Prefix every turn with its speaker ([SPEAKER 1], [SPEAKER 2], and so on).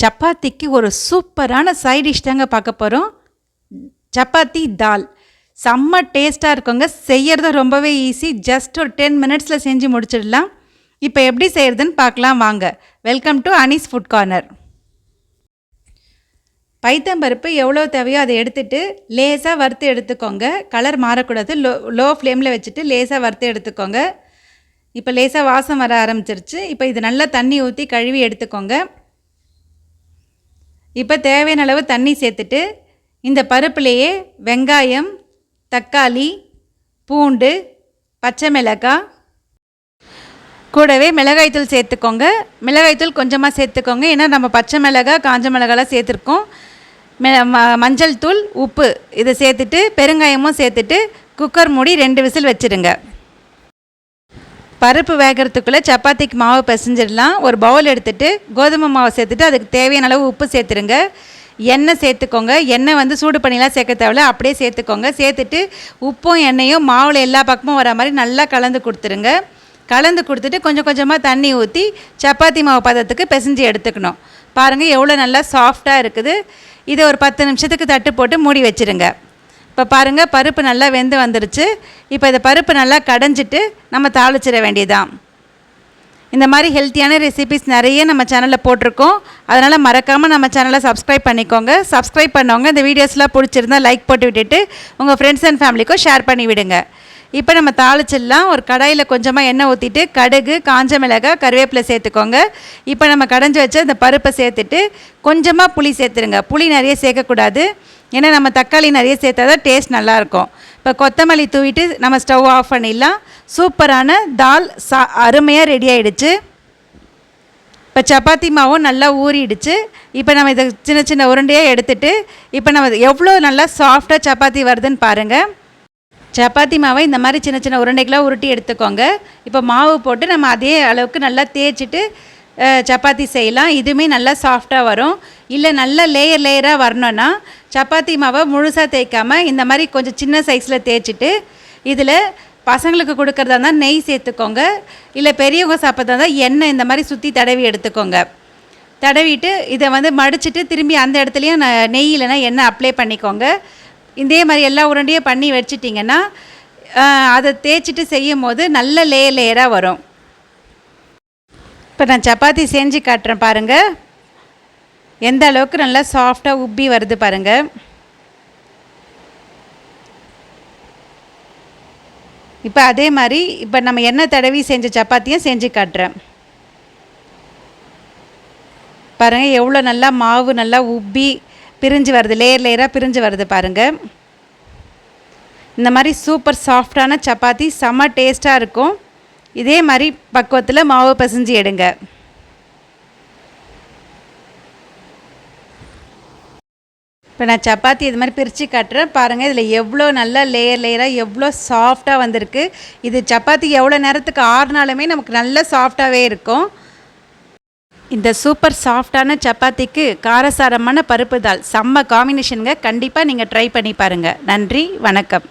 [SPEAKER 1] சப்பாத்திக்கு ஒரு சூப்பரான சைட் டிஷ் தாங்க பார்க்க போகிறோம் சப்பாத்தி தால். செம்ம டேஸ்ட்டாக இருக்குங்க. செய்யறது ரொம்பவே ஈஸி ஜஸ்ட் ஒரு டென் மினிட்ஸில் செஞ்சு முடிச்சிடலாம். இப்போ எப்படி செய்கிறதுன்னு பார்க்கலாம் வாங்க. Welcome to Anees food corner பைத்தம்பருப்பு எவ்வளோ தேவையோ அதை எடுத்துட்டு லேசாக வறுத்து எடுத்துக்கோங்க. கலர் மாறக்கூடாது. லோ லோ ஃப்ளேமில் வச்சுட்டு லேசாக வறுத்து எடுத்துக்கோங்க. இப்போ லேசாக வாசம் வர ஆரம்பிச்சிருச்சு. இப்போ இது நல்லா தண்ணி ஊற்றி கழுவி எடுத்துக்கோங்க. இப்போ தேவையான அளவு தண்ணி சேர்த்துட்டு இந்த பருப்புலேயே வெங்காயம் தக்காளி பூண்டு பச்சை மிளகாய் கூடவே மிளகாய்த்தூள் சேர்த்துக்கோங்க. மிளகாய்த்தூள் கொஞ்சமாக சேர்த்துக்கோங்க. ஏன்னா நம்ம பச்சை மிளகாய் காஞ்ச மிளகாலாம் சேர்த்துருக்கோம். மெ ம மஞ்சள் தூள் உப்பு இதை சேர்த்துட்டு பெருங்காயமும் சேர்த்துட்டு குக்கர் மூடி ரெண்டு விசில் வச்சுருங்க. பருப்பு வேகிறதுக்குள்ளே சப்பாத்திக்கு மாவு பிசைஞ்சிடலாம். ஒரு பவுல் எடுத்துகிட்டு கோதுமை மாவு சேர்த்துட்டு அதுக்கு தேவையான அளவு உப்பு சேர்த்துருங்க. எண்ணெய் சேர்த்துக்கோங்க. எண்ணெய் வந்து சூடு பண்ணிலாம் சேர்க்க தேவையில்ல. அப்படியே சேர்த்துக்கோங்க. சேர்த்துட்டு உப்பும் எண்ணெயும் மாவில் எல்லா பக்கமும் வர மாதிரி நல்லா கலந்து கொடுத்துருங்க. கலந்து கொடுத்துட்டு கொஞ்சம் கொஞ்சமாக தண்ணி ஊற்றி சப்பாத்தி மாவு பதத்துக்கு பிசைஞ்சு எடுத்துக்கணும். பாருங்கள் எவ்வளோ நல்லா சாஃப்டாக இருக்குது. இதை ஒரு பத்து நிமிஷத்துக்கு தட்டு போட்டு மூடி வச்சுருங்க. இப்போ பாருங்கள் பருப்பு நல்லா வெந்து வந்துருச்சு. இப்போ இதை பருப்பு நல்லா கடைஞ்சிட்டு நம்ம தாளிச்சிட வேண்டியதான் இந்த மாதிரி ஹெல்த்தியான ரெசிபிஸ் நிறைய நம்ம சேனலில் போட்டிருக்கோம். அதனால் மறக்காமல் நம்ம சேனலை சப்ஸ்கிரைப் பண்ணிக்கோங்க. சப்ஸ்கிரைப் பண்ணவங்க இந்த வீடியோஸ்லாம் பிடிச்சிருந்தா லைக் போட்டு விட்டுட்டு உங்கள் ஃப்ரெண்ட்ஸ் அண்ட் ஃபேமிலிக்கும் ஷேர் பண்ணி விடுங்க. இப்போ நம்ம தாளிச்சிடலாம். ஒரு கடாயில் கொஞ்சமாக எண்ணெய் ஊற்றிட்டு கடுகு காஞ்ச மிளகாய் கருவேப்பிலை சேர்த்துக்கோங்க. இப்போ நம்ம கடைஞ்சி வச்ச இந்த பருப்பை சேர்த்துட்டு கொஞ்சமாக புளி சேர்த்துருங்க. புளி நிறைய சேர்க்கக்கூடாது. ஏன்னா நம்ம தக்காளி நிறைய சேர்த்தா தான் டேஸ்ட் நல்லாயிருக்கும். இப்போ கொத்தமல்லி தூவிட்டு நம்ம ஸ்டவ் ஆஃப் பண்ணிடலாம். சூப்பரான தால் சா அருமையாக ரெடி ஆகிடுச்சு இப்போ சப்பாத்தி மாவும் நல்லா ஊறிடுச்சு. இப்போ நம்ம இதை சின்ன சின்ன உருண்டையாக எடுத்துட்டு இப்போ நம்ம எவ்வளோ நல்லா சாஃப்டாக சப்பாத்தி வருதுன்னு பாருங்கள் சப்பாத்தி மாவை இந்த மாதிரி சின்ன சின்ன உருண்டைகளாக உருட்டி எடுத்துக்கோங்க. இப்போ மாவு போட்டு நம்ம அதே அளவுக்கு நல்லா தேய்ச்சிட்டு சப்பாத்தி செய்யலாம். இதுவுமே நல்லா சாஃப்டாக வரும். இல்லை நல்ல லேயர் லேயராக வரணும்னா சப்பாத்தி மாவை முழுசாக தேய்க்காமல் இந்த மாதிரி கொஞ்சம் சின்ன சைஸில் தேய்ச்சிட்டு இதில் பசங்களுக்கு கொடுக்குறதா இருந்தால் நெய் சேர்த்துக்கோங்க. இல்லை பெரியவங்க சாப்பிட்றதா இருந்தால் எண்ணெய் இந்த மாதிரி சுற்றி தடவி எடுத்துக்கோங்க. தடவிட்டு இதை வந்து மடிச்சுட்டு திரும்பி அந்த இடத்துலையும் நெய் இல்லைனா எண்ணெய் அப்ளை பண்ணிக்கோங்க. இதே மாதிரி எல்லா உருண்டையும் பண்ணி வச்சிட்டிங்கன்னா அதை தேய்ச்சிட்டு செய்யும் போது நல்ல லேயர் லேயராக வரும். இப்போ நான் சப்பாத்தி செஞ்சு காட்டுறேன் பாருங்கள் எந்த அளவுக்கு நல்லா சாஃப்டாக உப்பி வருது பாருங்கள் இப்போ அதே மாதிரி இப்போ நம்ம எண்ணெய் தடவி செஞ்ச சப்பாத்தியும் செஞ்சு காட்டுறேன். பாருங்கள் எவ்வளோ நல்லா மாவு நல்லா உப்பி பிரிஞ்சு வருது. லேயர் லேயராக பிரிஞ்சு வருது பாருங்கள் இந்த மாதிரி சூப்பர் சாஃப்டான சப்பாத்தி செம்ம டேஸ்ட்டாக இருக்கும். இதே மாதிரி பக்குவத்தில் மாவு பிசைஞ்சு எடுங்க. இப்போ நான் சப்பாத்தி இது மாதிரி பிரித்து காட்டுறேன். பாருங்கள் இதில் எவ்வளோ நல்லா லேயர் லேயராக எவ்வளோ சாஃப்டாக வந்திருக்கு. இது சப்பாத்தி எவ்வளோ நேரத்துக்கு ஆறுனாலுமே நமக்கு நல்ல சாஃப்டாகவே இருக்கும். இந்த சூப்பர் சாஃப்டான சப்பாத்திக்கு காரசாரமான பருப்பு தால் செம்ம காம்பினேஷனுங்க கண்டிப்பாக நீங்கள் ட்ரை பண்ணி பாருங்கள் நன்றி வணக்கம்.